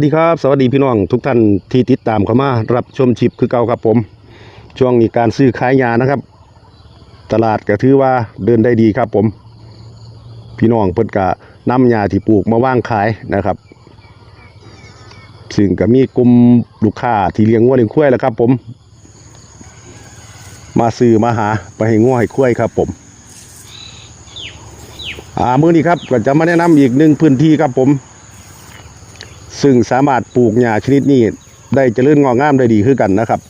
สวัสดีครับ สวัสดีพี่น้องทุกท่านที่ติดตามเข้ามา รับชมชิปคือเก่าครับผม ช่วงนี้การซื้อขายยานะครับ ตลาดก็ถือว่าเดินได้ดีครับผม พี่น้องเพิ่นกะนำยาที่ปลูกมาว่างขายนะครับ ซึ่งก็มีกลุ่มลูกค้าที่เลี้ยงวัวเลี้ยงควายแล้วครับผม มาซื้อมาหาไปให้งัวให้ควายครับผมอ่ามือนี้ครับก็จะมาแนะนำอีกหนึ่งพื้นที่ครับผม ซึ่งสามารถปลูกหญ้าชนิดนี้ได้เจริญงอกงามได้ดีขึ้นกันนะครับ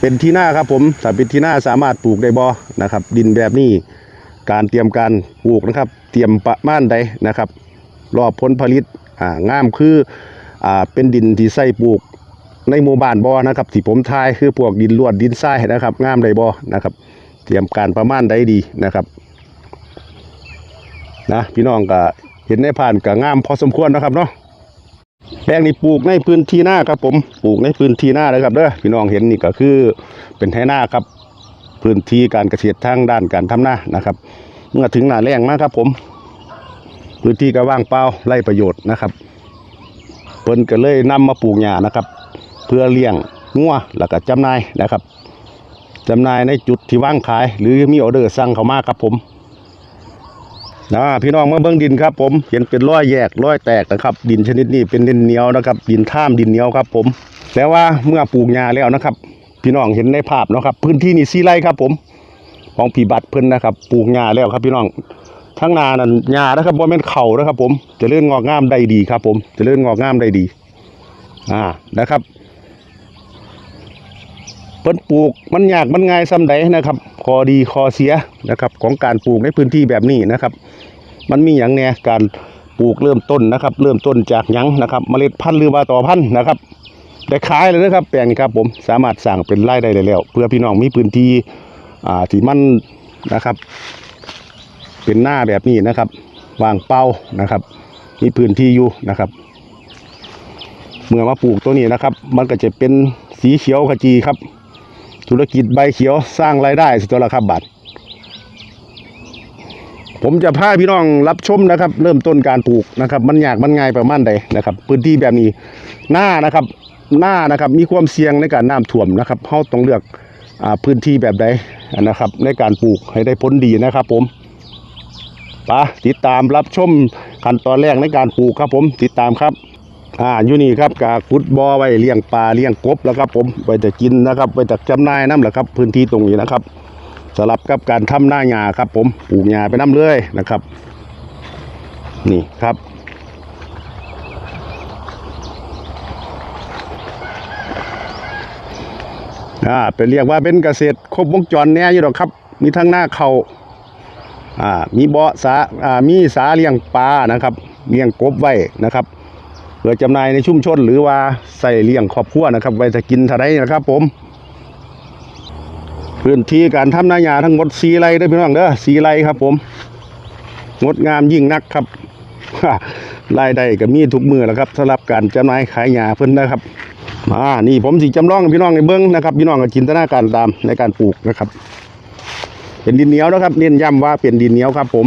เป็นที่หน้าครับผมถ้าเป็นที่หน้าสามารถปลูกได้บ่นะครับ ดินแบบนี้การเตรียมการปลูกนะครับ เตรียมประมาณใดนะครับ รอบผลผลิตอ่างามคืออ่าเป็นดินที่ใส่ปลูกในหมู่บ้านบ่นะครับที่ผมทายคือพวกดินลวดดินทรายนะครับงามได้บ่นะครับ เตรียมการประมาณใดดีนะครับนะพี่น้องก็ เห็นในผ่านก็งามพอสมควรนะครับเนาะแปลงนี้ปลูกในพื้นที่หน้าครับผมปลูกในพื้นที่หน้าเลยครับเด้อพี่น้องเห็นนี่ก็คือเป็นไถนาครับ พื้นที่การเกษตรทางด้านการทำนานะครับ เมื่อถึงหน้าแล้งมากครับผม พื้นที่ก็ว่างเปล่าไร่ประโยชน์นะครับ เพิ่นก็เลยนำมาปลูกหญ้านะครับ เพื่อเลี้ยงงัวแล้วก็จำหน่ายนะครับจำหน่ายในจุดที่ว่างขาย หรือมีออเดอร์สั่งเข้ามาครับผม นะพี่น้องมาเบิ่งดินครับผมเห็นเป็นร้อยแยกร้อยแตกนะครับ ดินชนิดนี้เป็นดินเหนียวนะครับ ดินท่ามดินเหนียวครับผมแต่ว่าเมื่อปลูกหญ้าแล้วนะครับ พี่น้องเห็นในภาพนะครับ พื้นที่นี่ซีไรครับผมของผีบัตรเพิ่นนะครับ ปลูกหญ้าแล้วครับ พี่น้องทั้งนานั่นหญ้านะครับบ่แม่นเข่านะครับ ผมจะเลื่อนงอกงามได้ดีครับ ผมจะเลื่อนงอกงามได้ดี อ่านะครับ พิ่นปลูกมันยากมันง่ายซ้ำใดนะครับข้อดีข้อเสียนะครับ ของการปลูกในพื้นที่แบบนี้นะครับ มันมีอย่างแน่การปลูกเริ่มต้นนะครับ เริ่มต้นจากยังนะครับ เมล็ดพันธุ์หรือว่าต่อพันธุ์นะครับได้ขายเลยนะครับ แปลงนี้ครับผมสามารถสั่งเป็นไรายได้ได้แล้ว เพื่อพี่น้องมีพื้นที่อ่าที่มันนะครับ เป็นหน้าแบบนี้นะครับวางเป้านะครับ มีพื้นที่อยู่นะครับ เมื่อมาปลูกตัวนี้นะครับ มันก็จะเป็นสีเขียวขจีครับ ธุรกิจใบเขียวสร้างรายได้สิตัวละครับบาทผมจะพาพี่น้องรับชมนะครับ เริ่มต้นการปลูกนะครับ มันยากมันง่ายประมาณใดนะครับ พื้นที่แบบนี้หน้านะครับหน้านะครับมีความเสี่ยงในการน้ำท่วมนะครับเราต้องเลือกอพื้นที่แบบใดนะครับ ในการปลูกให้ได้ผลดีนะครับ ผมไปติดตามรับชมขั้นตอนแรกในการปลูกครับ ผมติดตามครับ อ่าอยู่นี่ครับกาขุดบ่อไว้เลี้ยงปลาเลี้ยงกบแล้วครับ ผมไว้จะกินนะครับไว้จะจำหน่ายน้ำแหละครับ พื้นที่ตรงนี้นะครับสลับกับการทำหน้าหญ้าครับ ผมปลูกหญ้าไปน้ำเลยนะครับ นี่ครับอ่าเป็นเรียกว่าเป็นเกษตรครบวงจรแน่อยู่หรอกครับ มีทั้งหน้าเขาอ่ามีเบ่อสาอ่ามีสาเลี้ยงปลานะครับเลี้ยงกบไว้นะครับ พื่อจำหน่ายในชุมชนหรือว่าใส่เลี้ยงครอบครัวนะครับ ไว้จะกินเท่าไรนะครับ ผม พื้นที่การทำนาหยาทั้งหมดสีไร่เด้พี่น้องเด้อสีไรครับ ผมงดงามยิ่งนักครับรายได้ก็มีทุกมือแหล้วครับสำหรับการจำหน่ายขายหญ้าเพิ่นนะครับอ่านี่ผมสิจำลองพี่น้องในเบิ้องนะครับ พี่น้องก็จินตนาการตามในการปลูกนะครับ เป็นดินเหนียวนะครับ เน้นย้ำว่าเป็นดินเหนียวครับ ผม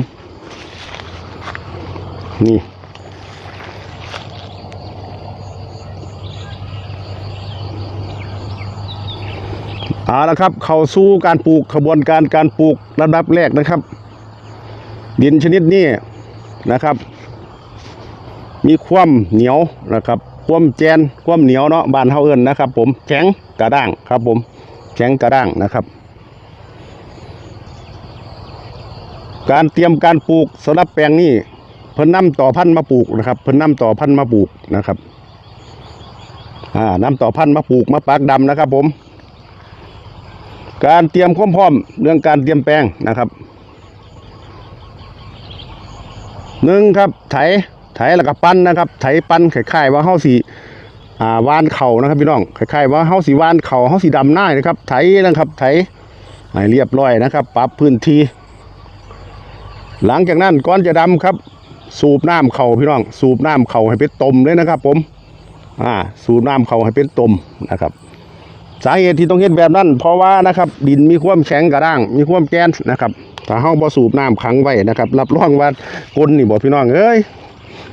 นี่ เอาละครับ เข้าสู่การปลูกขบวนการการปลูกระดับแรกนะครับ ดินชนิดนี้นะครับ มีความเหนียวนะครับ ความแจนความเหนียวเนาะบานเฮาเอิ้นนะครับ ผมแข็งกระด้างครับ ผมแข็งกระด้างนะครับ การเตรียมการปลูกสำหรับแปลงนี้เพิ่นนํต่อพันธุ์มาปลูกนะครับ เพิ่นนํต่อพันธุ์มาปลูกนะครับอ่านํต่อพันธุ์มาปลูกมาปักดำนะครับ ผม การเตรียมความพร้อมเรื่องการเตรียมแปลงนะครับหนึ่งครับไถไถแล้วก็ปั้นนะครับ ไถปั้นคล้ายๆว่าเฮาสีอ่าวานเข่านะครับพี่น้องคล้ายๆว่าเฮาสีวานเข่าเฮาสีดำหน้านะครับ ไถนะครับไถให้เรียบร้อยนะครับ ปรับพื้นที่หลังจากนั้นก่อนจะดำครับ สูบน้ำเข่าพี่น้อง สูบน้ำเข่าให้เป็นตมเลยนะครับ ผม อ่า สูบน้ำเข่าให้เป็นตมนะครับ สาเหตุที่ต้องเฮ็ดแบบนั้น เพราะว่านะครับดินมีความแข็งกระด้าง มีความแกนนะครับถ้าเฮาบ่สูบน้ำขังไว้นะครับ รับรองว่าก้นนี่บ่พี่น้องเอ้ย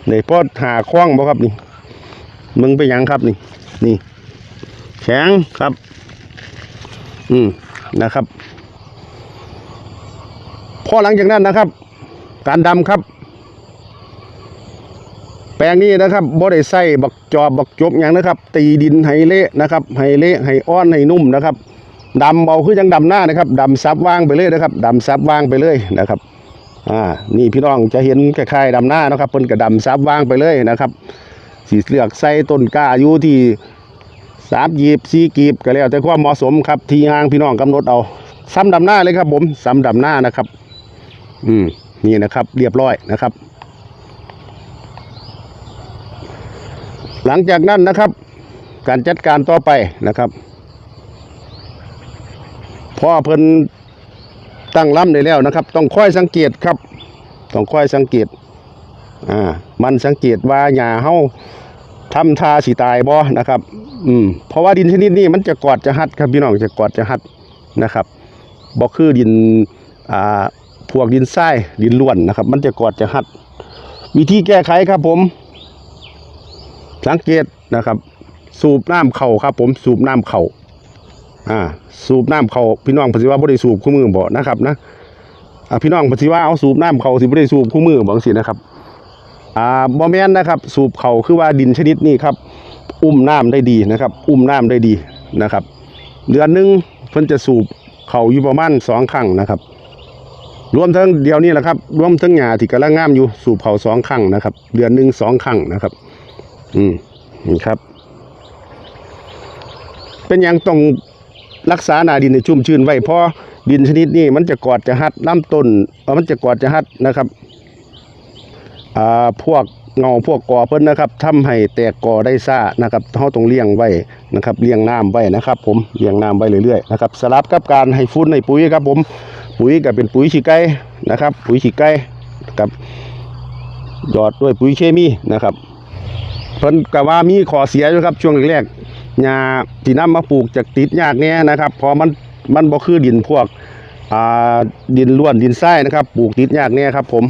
ในพอดหาคล้องบ่ครับนี่มึงไปยังครับนี่ นี่ แข็งครับ อืมนะครับ พอหลังจากนั้นนะครับ การดำครับ แปลงนี้นะครับบ่ได้ใส่บักจอบบักจบอย่างนะครับ ตีดินให้เละนะครับให้เละให้อ้อนให้นุ่มนะครับดำเบาคือจังดำหน้านะครับดำซับว่างไปเลยนะครับดำซับว่างไปเลยนะครับอ่านี่พี่น้องจะเห็นคล้ายๆดำหน้านะครับเพิ่นก็ดำซับว่างไปเลยนะครับสีเลือกใส่ต้นกล้าอยู่ที่สามกีบสี่กีบก็แล้ว แต่ความเหมาะสมครับที่ห่างพี่น้องกำหนดเอาซ้ำดำหน้าเลยครับผมซ้ำดำหน้านะครับ อืมนี่นะครับ เรียบร้อยนะครับ หลังจากนั้นนะครับ การจัดการต่อไปนะครับพอเพิ่นตั้งลำได้แล้วนะครับ ต้องค่อยสังเกตครับ ต้องค่อยสังเกตอ่ามันสังเกตว่าหญ้าเฮาทำทาสิตายบ่นะครับ อืม เพราะว่าดินชนิดนี้มันจะกอดจะหัดครับพี่น้องจะกอดจะหัดนะครับบ่คือดินอ่าพวกดินทรายดินล้วนนะครับ มันจะกอดจะหัด วิธีแก้ไขครับผม สังเกตนะครับ สูบน้ำเข่าครับ ผมสูบน้ำเข่าอ่า สูบน้ำเข่าพี่น้องปฏิว่าบ่ได้สูบคู่มือบ่นะครับนะอ่าพี่น้องปฏิว่าเอาสูบน้ำเข่าสิบ่ได้สูบคู่มือบ่จังซี่นะครับอ่าบ่แม่นนะครับ สูบเข่าคือว่าดินชนิดนี้ครับ อุ้มน้ำได้ดีนะครับ อุ้มน้ำได้ดีนะครับ เดือนหนึงเพิ่นจะสูบเข่าอยู่ประมาณสองครั้งนะครับรวมทั้งเดียวนี้แหละครับ รวมทั้งหญ้าที่กำลังงามอยู่สูบเข่าสองครั้งนะครับ เดือนหนึ่งสองครั้งนะครับ อืมนี่ครับ เป็นอย่างต้องรักษาหนาดินในชุ่มชื้นไว้เพราะดินชนิดนี้มันจะกอดจะหัดลำต้นเอ่อมันจะกอดจะหัดนะครับอ่าพวกเงาพวกกอเพิ่นนะครับทำให้แตกกอได้ซ่านะครับเฮาต้องเลี้ยงไว้นะครับเลี้ยงน้ำไว้นะครับ ผมเลี้ยงน้ำไว้เรื่อยๆนะครับสลับกับการให้ฟุ้นให้ปุ๋ยครับ ผมปุ๋ยก็เป็นปุ๋ยขี้ไก่นะครับ ปุ๋ยขี้ไก่กับหยอดด้วยปุ๋ยเคมีนะครับ เพิ่นก็ว่ามีข้อเสียอยู่ครับช่วงแรกๆหญ้าที่นำมาปลูกจะติดยากแน่นะครับพราะมันมันบ่คือดินพวกอ่าดินล้วนดินทรายนะครับ ปลูกติดยากแน่ครับผม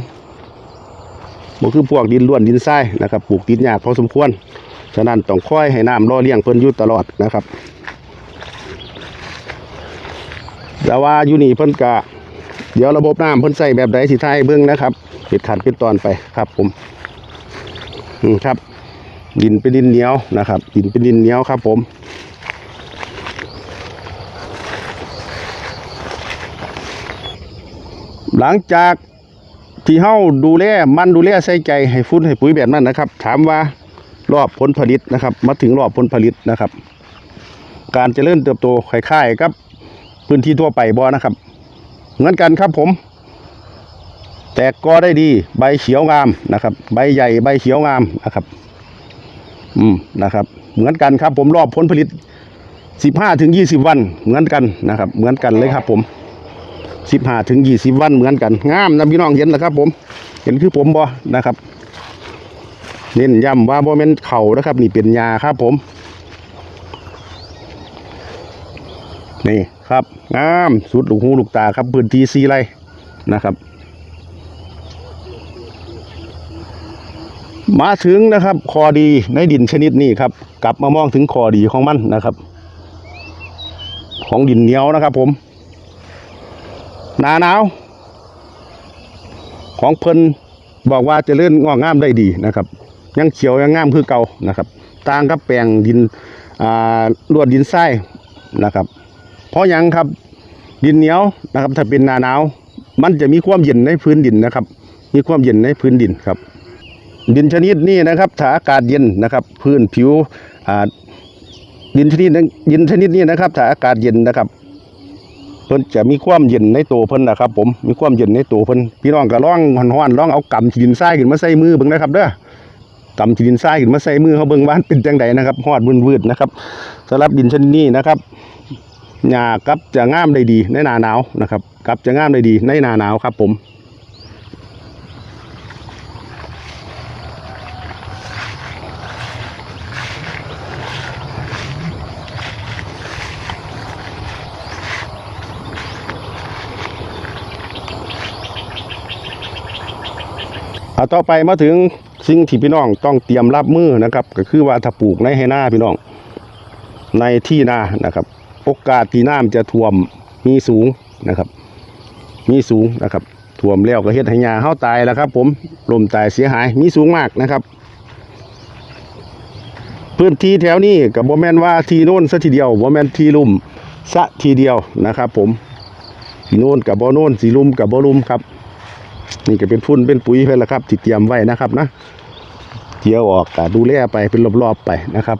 บ่คือพวกดินล้วนดินทรายนะครับปลูกติดยากพอสมควรฉะนั้นต้องคอยให้น้ำรอเลี้ยงเพิ่นอยู่ตลอดนะครับ แต่ว่าอยู่นี่เพิ่นก็เดี๋ยวระบบน้ำเพิ่นใส่แบบใดสิท้ายเบิ่งนะครับป็นขั้นป็นตอนไปครับผม อืมครับ ดินเป็นดินเหนียวนะครับ ดินเป็นดินเหนียวครับผมหลังจากที่เฮาดูแลมันดูแลใส่ใจให้ฟุ้นให้ปุ๋ยแบบนั้นนะครับ ถามว่ารอบผลผลิตนะครับ มาถึงรอบผลผลิตนะครับ การเจริญเติบโตคล้ายๆกับพื้นที่ทั่วไปบ่นะครับ เหมือนกันครับผม แตกกอได้ดีใบเขียวงามนะครับ ใบใหญ่ใบเขียวงามนะครับ อืมนะครับ เหมือนกันครับ ผมรอบผลผลิตสิบห้าถึงยี่สิบวัน เหมือนกันนะครับ เหมือนกันเลยครับ ผมสิบห้าถึงยี่สิบวันเหมือนกันงามนะพี่น้องเห็นแล้วครับ ผมเห็นคือผมบ่นะครับ เน้นย้ำว่าบ่แม่นเข่านะครับ นี่เป็นยาครับ ผม นี่ครับงามสุดลูกหูลูกตาครับพื้นที่ซีไรนะครับ มาถึงนะครับคอดีในดินชนิดนี้ครับ กลับมามองถึงคอดีของมันนะครับ ของดินเหนียวนะครับ ผมหนาหนาว ของเพิ่นบอกว่าจะเลื่อนงอกงามได้ดีนะครับ ยังเขียวยังงามคือเก่านะครับต่างกับแปลงดินอ่าลวดดินทรายนะครับ เพราะยังครับดินเหนียวนะครับ ถ้าเป็นหนาหนาว มันจะมีความเย็นในพื้นดินนะครับ มีความเย็นในพื้นดินครับ ดินชนิดนี้นะครับถ้าอากาศเย็นนะครับ พื้นผิวดินชนิดดินชนิดนี้นะครับถ้าอากาศเย็นนะครับเพิ่นจะมีความเย็นในตัวเพิ่นนะครับ ผมมีความเย็นในตัวเพิ่นพี่น้องก็ลองฮ้อนๆลองเอากำขีดินทรายขึ้นมาใส่มือเบิ่งนะครับเด้อกำขีดินทรายขึ้นมาใส่มือเขาเบิ่งว่านเป็นจังไดนะครับฮอดวืดๆนะครับสำหรับดินชนิดนี้นะครับหญ้ากับจะงามได้ดีในหน้าหนาวนะครับกับจะงามได้ดีในหน้าหนาวครับผม เอาต่อไปมาถึงสิ่งที่พี่น้องต้องเตรียมรับมือนะครับ ก็คือว่าถ้าปลูกในให้หน้าพี่น้อง ในที่นานะครับ โอกาสที่น้ำจะท่วมมีสูงนะครับ มีสูงนะครับท่วมแล้วก็เฮ็ดให้หญ้าเฮาตายแล้วครับ ผมลมตายเสียหายมีสูงมากนะครับ พื้นที่แถวนี้กับบ่แม่นว่าทีโน่นซะทีเดียวบ่แม่นทีลุ่มซะทีเดียวนะครับ ผมทีโน่นกับบ่โน่นสีลุ่มกับบ่ลุ่มครับ นี่ก็เป็นพุ่นเป็นปุ๋ยเพิ่นละครับที่เตรียมไว้นะครับนะเกี่ยวออกดูแลไปเป็นรอบๆไปนะครับ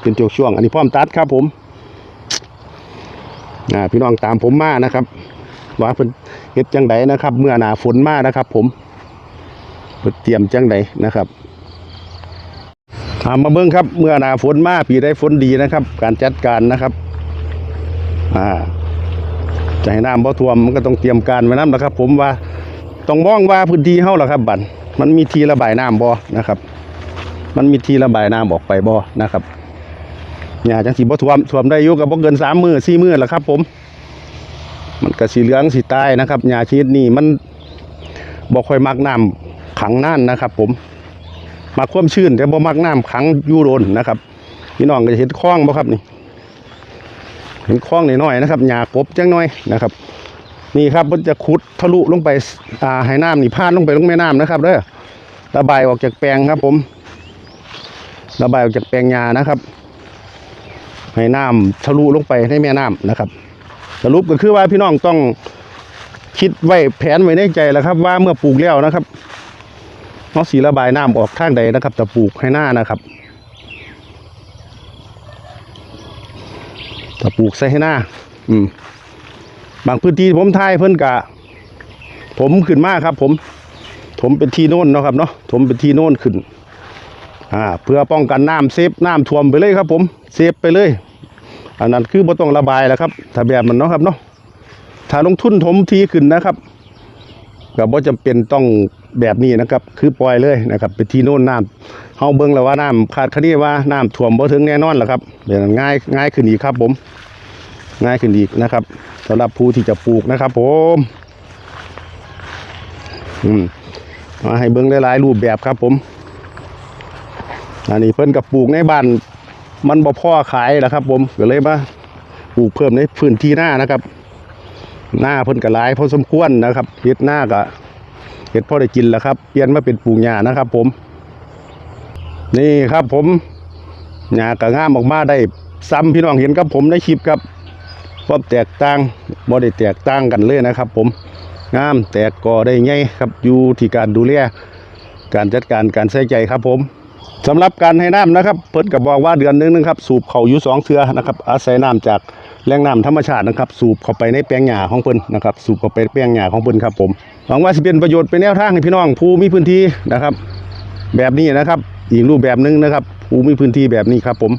เป็นช่วงๆอันนี้พร้อมตัดครับผมพี่น้องตามผมมานะครับว่าเพิ่นเฮ็ดจังไดนะครับ เมื่อหนาฝนมานะครับ ผมเพิ่นเตรียมจังไดนะครับถามมาเบิ้งครับ เมื่อหนาฝนมาปีได้ฝนดีนะครับ การจัดการนะครับอ่าจะให้น้ำบ่ท่วมมันก็ต้องเตรียมการไว้น้ำนะครับ ผมว่า ต้องมองว่าพื้นที่เฮาล่ะครับบัดมันมีทีระบายน้ำบ่นะครับ มันมีทีระบายน้ำออกไปบ่นะครับเนี่ยจังสิบ่ท่วมท่วมได้ยู่ก็บ่เกินสามมือสี่มือล่ะครับ ผม มันก็สีเหลืองสีตายนะครับหญ้าชนิดนี้มันบ่ค่อยมักน้ำขังน่านนะครับ ผมมักความชื้นแต่บ่มักน้ำขังยูโดนนะครับพี่น้องก็จะเห็นคล้องบ่ครับนี่ เห็นคล้องน้อยๆนะครับหญ้ากบจังหน้อยนะครับ นี่ครับมันจะขุดทะลุลงไปอ่าให้น้ำนี่พานลงไปลงแม่น้ำนะครับเด้อระบายออกจากแปลงครับ ผม ระบายออกจากแปลงหญ้านะครับให้น้ำทะลุลงไปในแม่น้ำนะครับสรุปก็คือว่าพี่น้องต้องคิดไว้แผนไว้ในใจแล้วครับ ว่าเมื่อปลูกแล้วนะครับเอาสีระบายน้ำออกทางใดนะครับจะปลูกให้หน้านะครับจะปลูกใส่ให้หน้า อืม บางพื้นที่ผมทายเพิ่นกะ ผมขึ้นมากครับ ผม ผมเป็นทีโน่นเนาะครับเนาะผมเป็นทีโน่นขึ้น อ่า เพื่อป้องกันน้ำเซฟน้ำท่วมไปเลยครับ ผมเซฟไปเลย อันนั้นคือบ่ต้องระบายแล้วครับถ้าแบบมันเนาะครับเนาะถ้าลงทุนถมทีขึ้นนะครับก็บ่จำเป็นต้องแบบนี้นะครับ คือปล่อยเลยนะครับเป็นที่โน่นน้ำเฮาเบิ่งแล้วว่าน้ำขาดคะเนว่าน้ำท่วมบ่ถึงแน่นอนแล่ะครับเดี๋ยวนั้นง่ายง่ายขึ้นอีกครับผม ง่ายขึ้นอีกนะครับสำหรับผู้ที่จะปลูกนะครับ ผมอืมมาให้เบิ่งหลายๆรูปแบบครับผม อันนี้เพิ่นกับปลูกในบ้านมันบ่พ่อขายล่ะครับ ผมก็เลยมาปลูกเพิ่มในพื้นที่หน้านะครับ หน้าเพิ่นก็หลายพอสมควรนะครับเฮ็ดหน้าก็เฮ็ดพ่อได้กินแล้วครับ เปลี่ยนมาเป็นปลูกหญ้านะครับ ผม นี่ครับผมหญ้าก็งามออกมาได้ซ้ำพี่น้องเห็นกับผมในคลิปครับ ความแตกต่างบ่ได้แตกต่างกันเลยนะครับ ผมงามแตกกอได้ไงครับอยู่ที่การดูแลการจัดการการใส่ใจครับผมสำหรับการให้น้ำนะครับ เพิ่นก็บอกว่าเดือนนึงนะครับ สูบเขาอยู่สองเทือนะครับ อาศัยน้ำจากแหล่งน้ำธรรมชาตินะครับ สูบเข้าไปในแปลงหญ้าของเพิ่นนะครับ สูบเข้าไปแปลงหญ้าของเพิ่นครับผมหวังว่าสิเป็นประโยชน์เป็นแนวทางให้พี่น้องผู้มีพื้นที่นะครับ แบบนี้นะครับ อีกรูปแบบนึงนะครับ ผู้มีพื้นที่แบบนี้ครับผม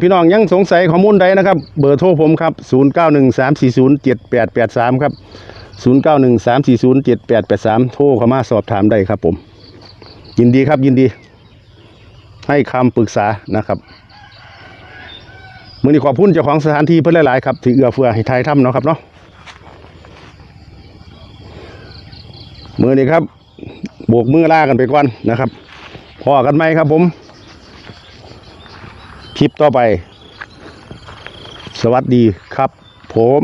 พี่น้องยังสงสัยข้อมูลใดนะครับ เบอร์โทรผมครับ 0913407883 ครับ 0913407883 โทรเข้ามาสอบถามได้ครับผม ยินดีครับยินดี ให้คำปรึกษานะครับมือนี้ขอบคุณเจ้าของสถานที่เพื่อนหลาย ๆ ครับที่เอื้อเฟื้อให้ไทยทำเนาะครับเนาะมือนี้ครับโบกมือล่ากันไปก่อนนะครับพอกันไหมครับผม คลิปต่อไป สวัสดีครับ ผม